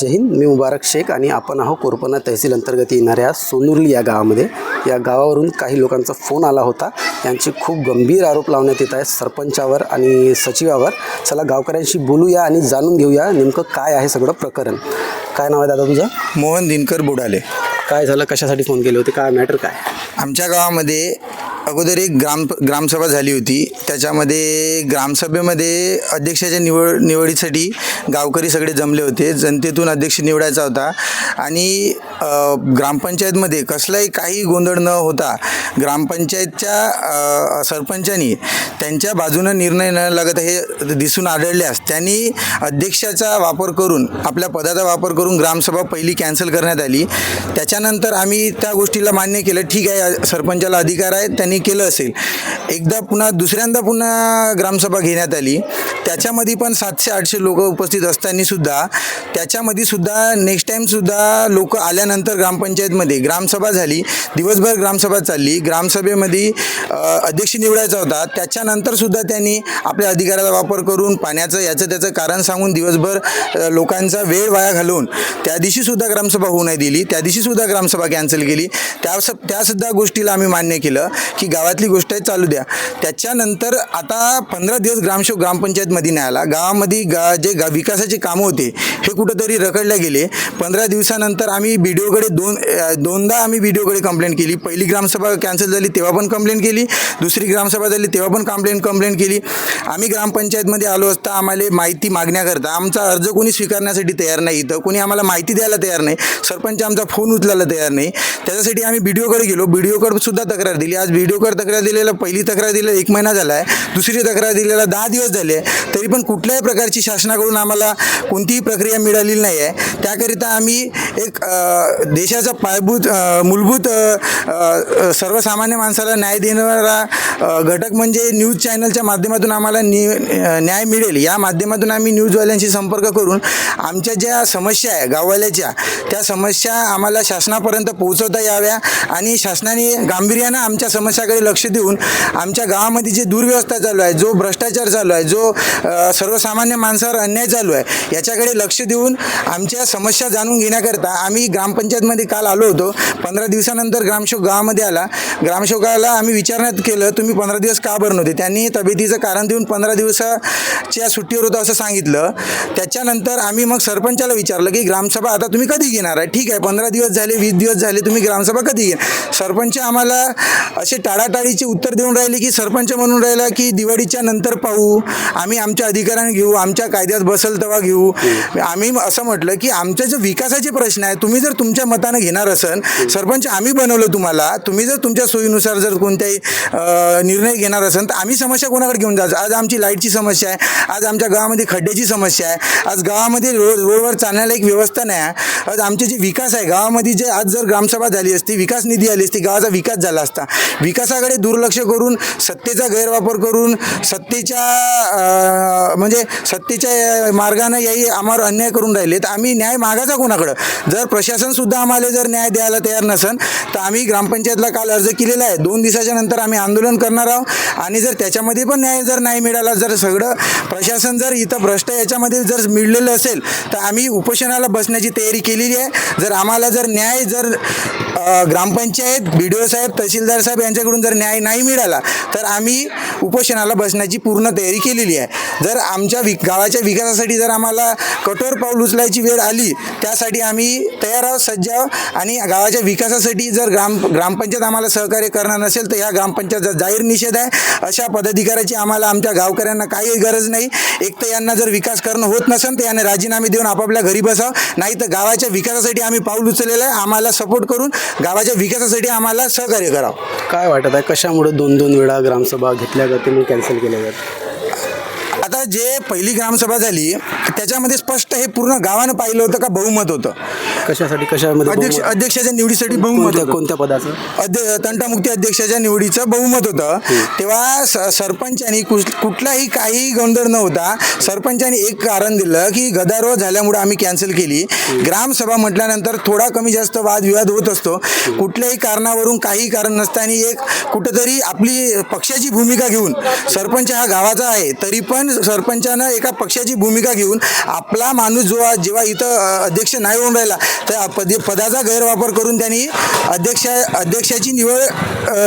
जय हिंद मी मुबारक शेख आणि आपण आहो कोरपना तहसील अंतर्गत येणाऱ्या सोनुर्ली या गावामध्ये. या गावावरून काही लोकांचा फोन आला होता. यांचे खूप गंभीर आरोप लावण्यात येत आहेत. सरपंचावर आणि सचिवावर. चला गावकऱ्यांशी बोलूया आणि जाणून घेऊया नेमकं काय आहे सगळं प्रकरण. काय नाव आहे दादा तुझं? मोहन दिनकर बुडाले. काय झालं? कशासाठी फोन केले होते? काय मॅटर काय? आमच्या गावामध्ये अगोदर एक ग्राम ग्रामसभा झाली होती. त्याच्यामध्ये ग्रामसभेमध्ये अध्यक्षाच्या निवड निवडीसाठी गावकरी सगळे जमले होते. जनतेतून अध्यक्ष निवडायचा होता. आणि ग्रामपंचायतमध्ये कसलाही काही गोंधळ न होता ग्रामपंचायतच्या अ, सरपंचानी त्यांच्या बाजूनं निर्णय न लागत हे दिसून आढळल्यास त्यांनी अध्यक्षाचा वापर करून आपल्या पदाचा वापर करून ग्रामसभा पहिली कॅन्सल करण्यात आली. त्याच्यानंतर आम्ही त्या गोष्टीला मान्य केलं ठीक आहे सरपंचाला अधिकार आहे त्यांनी केलं असेल. एकदा पुन्हा दुसऱ्यांदा पुन्हा ग्रामसभा घेण्यात आली. त्याच्यामध्ये पण सातशे आठशे लोक उपस्थित असताना सुद्धा त्याच्यामध्ये सुद्धा नेक्स्ट टाईमसुद्धा लोक आल्या आल्यानंतर ग्रामपंचायतमध्ये ग्रामसभा झाली दिवसभर ग्रामसभा चालली ग्रामसभेमध्ये अध्यक्ष निवडायचा होता. त्याच्यानंतर सुद्धा त्यांनी आपल्या अधिकाराचा वापर करून पाण्याचं याचं त्याचं कारण सांगून दिवसभर लोकांचा वेळ वाया घालवून त्या दिवशी सुद्धा ग्रामसभा होऊ नाही दिली. त्या दिवशी सुद्धा ग्रामसभा कॅन्सल केली. त्या त्यासुद्धा गोष्टीला आम्ही मान्य केलं की गावातली गोष्ट आहे चालू द्या. त्याच्यानंतर आता पंधरा दिवस ग्रामसेवक ग्रामपंचायतमध्ये नाही आला. गावामध्ये गा जे गा विकासाचे कामं होते हे कुठंतरी रखडले गेले. पंधरा दिवसानंतर आम्ही बी व्हिडिओकडे दोन दोनदा आम्ही व्हिडिओकडे कंप्लेंट केली. पहिली ग्रामसभा कॅन्सल झाली तेव्हा पण कंप्लेंट केली. दुसरी ग्रामसभा झाली तेव्हा पण कंप्लेंट कंप्लेंट केली. आम्ही ग्रामपंचायतमध्ये आलो असता आम्हाला माहिती मागण्याकरता आमचा अर्ज कोणी स्वीकारण्यासाठी तयार नाही. इथं कोणी आम्हाला माहिती द्यायला तयार नाही. सरपंच आमचा फोन उचलायला तयार नाही. त्याच्यासाठी आम्ही व्हिडिओकडे गेलो. बी सुद्धा तक्रार दिली. आज बी तक्रार दिलेला पहिली तक्रार दिलेला एक महिना झाला आहे दुसरी तक्रार दिलेला दहा दिवस झाले तरी पण कुठल्याही प्रकारची शासनाकडून आम्हाला कोणतीही प्रक्रिया मिळालेली नाही आहे त्याकरिता आम्ही एक आ, देशाचा पायाभूत मूलभूत सर्वसामान्य माणसाला न्याय देणारा घटक म्हणजे न्यूज चॅनलच्या माध्यमातून आम्हाला नि न्याय मिळेल. या माध्यमातून आम्ही न्यूजवाल्यांशी संपर्क करून आमच्या ज्या समस्या आहे गाववाल्याच्या त्या समस्या आम्हाला शासनापर्यंत पोहोचवता याव्या आणि शासनाने गांभीर्यानं आमच्या समस्याकडे लक्ष देऊन आमच्या गावामध्ये जे दुर्व्यवस्था चालू आहे जो भ्रष्टाचार चालू आहे जो सर्वसामान्य माणसावर अन्याय चालू आहे याच्याकडे लक्ष देऊन आमच्या समस्या जाणून घेण्याकरता आम्ही ग्राम ग्रामपंचायतमध्ये काल आलो होतो. पंधरा दिवसानंतर ग्रामशोक गावामध्ये आला. ग्रामशोकाला आम्ही विचारण्यात केलं तुम्ही पंधरा दिवस का बरं नव्हते? त्यांनी तब्येतीचं कारण देऊन पंधरा दिवसाच्या सुट्टीवर होतं असं सांगितलं. त्याच्यानंतर आम्ही मग सरपंचाला विचारलं की ग्रामसभा आता तुम्ही कधी घेणार आहे? ठीक आहे पंधरा दिवस झाले वीस दिवस झाले तुम्ही ग्रामसभा कधी घेणार? सरपंच आम्हाला असे टाळाटाळीचे उत्तर देऊन राहिले की सरपंच म्हणून राहिला की दिवाळीच्या नंतर पाहू. आम्ही आमच्या अधिकाराने घेऊ आमच्या कायद्यात बसल तेव्हा घेऊ. आम्ही असं म्हटलं की आमचे जे विकासाचे प्रश्न आहे तुम्ही जर तुमच्या मतानं घेणार असन. सरपंच आम्ही बनवलं तुम्हाला. तुम्ही जर तुमच्या सोयीनुसार जर कोणत्याही निर्णय घेणार असन तर आम्ही समस्या कोणाकडे घेऊन जायचं आज आमची लाईटची समस्या आहे. आज आमच्या गावामध्ये खड्ड्याची समस्या आहे. आज गावामध्ये रोड रोडवर चालण्याला एक व्यवस्था नाही आहे. आज आमचे जे विकास आहे गावामध्ये जे आज जर ग्रामसभा झाली असती विकास निधी आली असती गावाचा विकास झाला असता विकासाकडे दुर्लक्ष करून सत्तेचा गैरवापर करून सत्तेच्या म्हणजे सत्तेच्या मार्गानं याही आम्हावर अन्याय करून राहिले तर आम्ही न्याय मागायचा कोणाकडं? जर सुद्धा आम्हाला जर न्याय द्यायला तयार नसन तर आम्ही ग्रामपंचायतला काल अर्ज केलेला आहे. दोन दिवसाच्या नंतर आम्ही आंदोलन करणार आहोत. आणि जर त्याच्यामध्ये पण न्याय जर नाही मिळाला जर सगळं प्रशासन जर इथं भ्रष्ट याच्यामध्ये जर मिळलेलं असेल तर आम्ही उपोषणाला बसण्याची तयारी केलेली आहे. जर आम्हाला जर न्याय जर ग्रामपंचायत बी डी ओ साहेब तहसीलदार साहेब यांच्याकडून जर न्याय नाही मिळाला तर आम्ही उपोषणाला बसण्याची पूर्ण तयारी केलेली आहे. जर आमच्या वि गावाच्या विकासासाठी जर आम्हाला कठोर पाऊल उचलायची वेळ आली त्यासाठी आम्ही तयार आहोत. सज्ज आणि गावाच्या विकासासाठी जर ग्राम ग्रामपंचायत आम्हाला सहकार्य करणार नसेल तर ह्या ग्रामपंचायतचा जाहीर निषेध आहे. अशा पदाधिकाऱ्याची आम्हाला आमच्या गावकऱ्यांना काही गरज नाही. एक तर यांना जर विकास करणं होत नसेल तर याने राजीनामे देऊन आपापल्या घरी बसावं. नाही तर गावाच्या विकासासाठी आम्ही पाऊल उचललेलं आहे. आम्हाला सपोर्ट करून गावाच्या विकासासाठी आम्हाला सहकार्य करावं. काय वाटत आहे? कशामुळे दोन दोन वेळा ग्रामसभा घेतल्या जाते मग कॅन्सल केल्या जाते जे पहिली ग्रामसभा झाली त्याच्यामध्ये स्पष्ट हे पूर्ण गावानं पाहिलं होतं का बहुमत होतं? कशासाठी कशामध्ये अध्यक्ष? अध्यक्षाच्या निवडीसाठी बहुमत होतं. कोणत्या पदाचं? अध्य तंटामुक्ती अध्यक्षाच्या निवडीचं बहुमत होतं. तेव्हा स सरपंचानी कुठ कुठलाही काही गोंधळ नव्हता. सरपंचानी एक कारण दिलं की गदारोळ झाल्यामुळे आम्ही कॅन्सल केली. ग्रामसभा म्हटल्यानंतर थोडा कमी जास्त वादविवाद होत असतो. कुठल्याही कारणावरून काही कारण नसताना एक कुठंतरी आपली पक्षाची भूमिका घेऊन सरपंच हा गावाचा आहे तरी पण सरपंचानं एका पक्षाची भूमिका घेऊन आपला माणूस जो जेव्हा इथं अध्यक्ष नाही होऊन राहिला तर पद पदाचा गैरवापर करून त्यांनी अध्यक्ष अध्यक्षाची निवड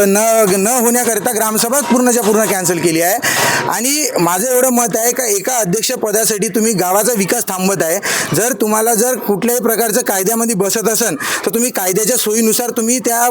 न न होण्याकरिता ग्रामसभाच पूर्णच्या पूर्ण कॅन्सल केली आहे. आणि माझं एवढं मत आहे का एका अध्यक्षपदासाठी तुम्ही गावाचा विकास थांबत आहे. जर तुम्हाला जर कुठल्याही प्रकारचं कायद्यामध्ये बसत असेल तर तुम्ही कायद्याच्या सोयीनुसार तुम्ही त्या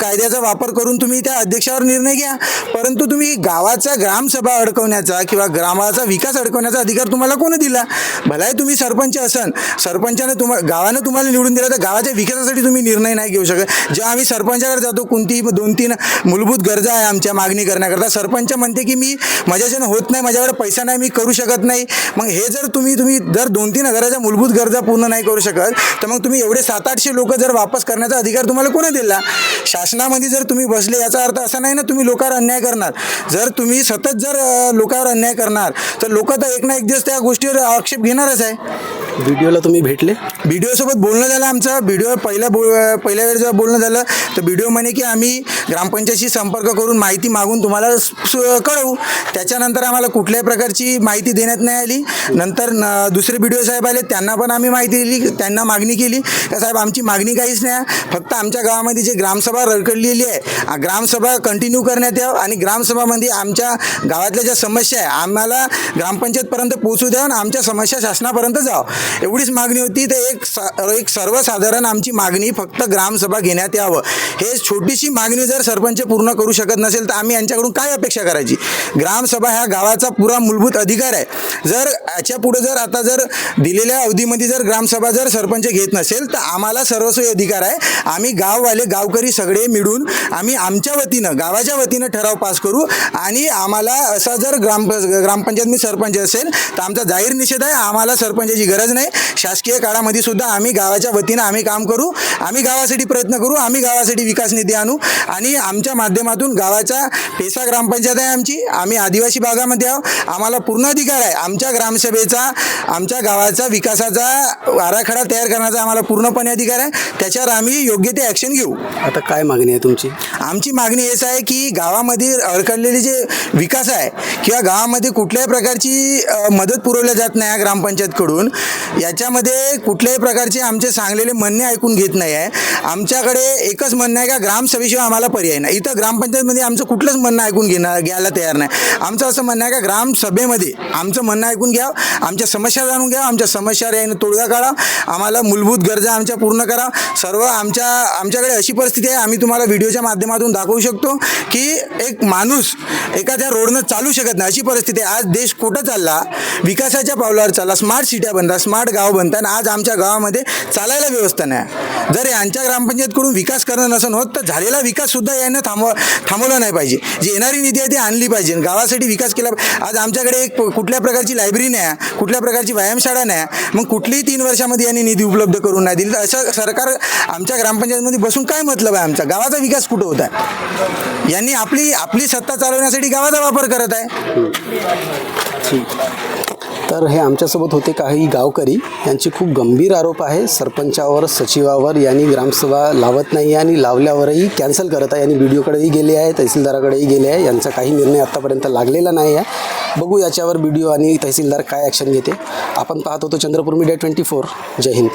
कायद्याचा वापर करून तुम्ही त्या अध्यक्षावर निर्णय घ्या. परंतु तुम्ही गावाचा ग्रामसभा अडकवण्याचा किंवा ग्रामाचा विकास अडकवण्याचा अधिकार तुम्हाला कोणी दिला? भलाही तुम्ही सरपंच असन सरपंचाने तुम्हाला गावानं तुम्हाला निवडून दिलं तर गावाच्या विकासासाठी तुम्ही निर्णय नाही घेऊ शकत. जेव्हा आम्ही सरपंचाकडे जातो कोणती दोन तीन मूलभूत गरजा आहे आमच्या मागणी करण्याकरता सरपंच म्हणते की मी माझ्याच्यानं होत नाही माझ्याकडे पैसा नाही मी करू शकत नाही. मग हे जर तुम्ही तुम्ही जर दोन तीन हजाराच्या मूलभूत गरजा पूर्ण नाही करू शकत तर मग तुम्ही एवढे सात आठशे लोक जर वापस करण्याचा अधिकार तुम्हाला कोणी दिला? शासनामध्ये जर तुम्ही बसले याचा अर्थ असा नाही ना तुम्ही लोकांवर अन्याय करणार. जर तुम्ही सतत जर लोकांवर अन्याय करणार. तर लोक तर एक ना एक दिवस त्या गोष्टीवर आक्षेप घेणारच आहे. व्हिडिओला तुम्ही भेटले? व्हिडिओसोबत बोलणं झालं आमचं. व्हिडिओ पहिल्या बो पहिल्या वेळेस जेव्हा बोलणं झालं तर व्हिडिओ म्हणे की आम्ही ग्रामपंचायतशी संपर्क करून माहिती मागून तुम्हाला सु- कळवू. त्याच्यानंतर आम्हाला कुठल्याही प्रकारची माहिती देण्यात नाही आली. नंतर न दुसरे बी डी ओ साहेब आले त्यांना पण आम्ही माहिती दिली त्यांना मागणी केली. का साहेब आमची मागणी काहीच नाही फक्त आमच्या गावामध्ये जे ग्रामसभा रडकडलेली आहे ग्रामसभा कंटिन्यू करण्यात यावं आणि ग्रामसभामध्ये आमच्या गावातल्या ज्या समस्या आहे आम्हाला ग्रामपंचायतपर्यंत पोहोचू द्या आणि आमच्या समस्या शासनापर्यंत जावं. एवढीच मागणी होती. तर एक सा एक सर्वसाधारण आमची मागणी फक्त ग्रामसभा घेण्यात यावं. हे छोटीशी मागणी जर सरपंच पूर्ण करू शकत नसेल तर आम्ही यांच्याकडून काय अपेक्षा करायची? ग्रामसभा ह्या गावाचा पुरा मूलभूत अधिकार आहे. जर याच्यापुढे जर आता जर दिलेल्या अवधीमध्ये जर ग्रामसभा जर सरपंच घेत नसेल तर आम्हाला सर्वस्वी अधिकार आहे. आम्ही गाववाले गावकरी सगळे मिळून आम्ही आमच्या वतीनं गावाच्या वतीनं ठराव पास करू आणि आम्हाला असा जर ग्राम ग्रामपंचायत मी सरपंच असेल तर आमचा जाहीर निषेध आहे. आम्हाला सरपंचाची गरज नाही. शासकीय काळामध्ये सुद्धा आम्ही गावाच्या वतीनं आम्ही काम करू आम्ही गावासाठी प्रयत्न करू आम्ही गावासाठी विकास निधी आणू आणि आमच्या माध्यमातून गावाच्या पेसा ग्रामपंचायत आहे आमची आम्ही आदिवासी भागामध्ये आहोत. आम्हाला पूर्ण अधिकार आहे. आमच्या ग्रामसभेचा आमच्या गावाचा विकासाचा आराखडा तयार करण्याचा आम्हाला पूर्णपणे अधिकार आहे. त्याच्यावर आम्ही योग्य ते ॲक्शन घेऊ. आता काय मागणी आहे तुमची? आमची मागणी हेच आहे की गावामध्ये अडकलेले जे विकास आहे किंवा गावामध्ये कुठल्याही प्रकारची मदत पुरवल्या जात नाही ग्रामपंचायतकडून याच्यामध्ये कुठल्याही प्रकारचे आमचे सांगलेले म्हणणे ऐकून घेत नाही आहे. आमच्याकडे एकच म्हणणं आहे का ग्रामसभेशिवाय आम्हाला पर्याय नाही. इथं ग्रामपंचायतमध्ये आमचं कुठलंच म्हणणं ऐकून घेणार घ्यायला तयार नाही. आमचं असं म्हणणं आहे का ग्रामसभेमध्ये आमचं म्हणणं ऐकून घ्या आमच्या समस्या जाणून घ्या आमच्या समस्या यानं तोडगा काढा आम्हाला मूलभूत गरजा आमच्या पूर्ण करा. सर्व आमच्या आमच्याकडे अशी परिस्थिती आहे आम्ही तुम्हाला व्हिडिओच्या माध्यमातून दाखवू शकतो की एक माणूस एखाद्या रोडनं चालू शकत नाही. अशी परिस्थिती आहे. आज देश कुठं चालला? विकासाच्या पावलावर चालला. स्मार्ट सिट्या बनला. स्मार्ट गाव बनतात आणि आज आमच्या गावामध्ये चालायला व्यवस्था नाही. जर यांच्या ग्रामपंचायतकडून विकास करणं नसून होत तर झालेला विकास सुद्धा यानं थांबव थांबवला नाही पाहिजे. जी येणारी निधी आहे ती आणली पाहिजे गावासाठी विकास केला आज आमच्याकडे एक कुठल्या प्रकारची लायब्ररी नाही आहे, कुठल्या प्रकारची व्यायामशाळा नाही मग कुठलीही तीन वर्षामध्ये यांनी निधी उपलब्ध करून नाही दिली. तर असं सरकार आमच्या ग्रामपंचायतमध्ये बसून काय मतलब आहे आमचा? गावाचा विकास कुठं होत आहे? यांनी आपली आपली सत्ता चालवण्यासाठी गावाचा वापर करत आहे. तर हे आमच्यासोबत होते काही गावकरी. यांचे खूप गंभीर आरोप आहे. सरपंचावर सचिवावर यांनी ग्रामसभा लावत नाही आणि लावल्यावरही कॅन्सल करत आहे. यांनी बी डी ओकडेही गेले आहे तहसीलदाराकडेही गेले आहे. यांचा काही निर्णय आत्तापर्यंत लागलेला नाही आहे. बघू याच्यावर बी डी ओ आणि तहसीलदार काय ॲक्शन घेते. आपण पाहत होतो चंद्रपूर मीडिया ट्वेंटी फोर जय हिंद.